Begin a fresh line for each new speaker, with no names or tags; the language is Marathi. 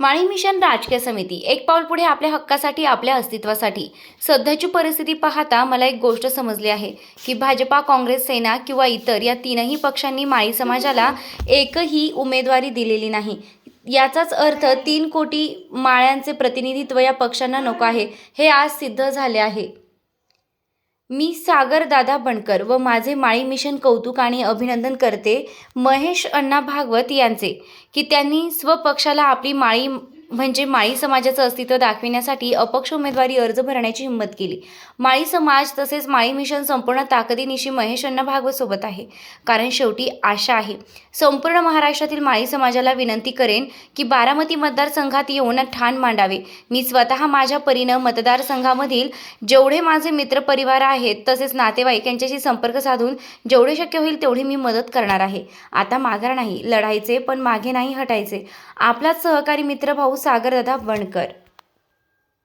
माळी मिशन राजकीय समिती एक पाऊल पुढे आपल्या हक्कासाठी आपल्या अस्तित्वासाठी. सध्याची परिस्थिती पाहता मला एक गोष्ट समजली आहे की भाजपा काँग्रेस सेना किंवा इतर या तीनही पक्षांनी माळी समाजाला एकही उमेदवारी दिलेली नाही. याचाच अर्थ तीन कोटी माळ्यांचे प्रतिनिधित्व या पक्षांना नको आहे. हे आज सिद्ध झाले आहे. मी सागर दादा बनकर व माझे माळी मिशन कौतुक आणि अभिनंदन करते महेश अण्णा भागवत यांचे की त्यांनी स्वपक्षाला आपली माळी म्हणजे माळी समाजाचं अस्तित्व दाखविण्यासाठी अपक्ष उमेदवारी अर्ज भरण्याची हिंमत केली. माळी समाज तसेच माळी मिशन संपूर्ण ताकदीनिशी महेश अण्णा भागवत सोबत आहे. कारण शेवटी आशा आहे. संपूर्ण महाराष्ट्रातील माळी समाजाला विनंती करेन की बारामती मतदारसंघात येऊन ठाण मांडावे. मी स्वतः माझ्या परीनं मतदारसंघामधील जेवढे माझे मित्रपरिवार आहेत तसेच नातेवाईक यांच्याशी संपर्क साधून जेवढे शक्य होईल तेवढी मी मदत करणार आहे. आता माघार नाही लढायचे पण मागे नाही हटायचे. आपलाच सहकारी मित्र भाऊ सागरदादा वणकर.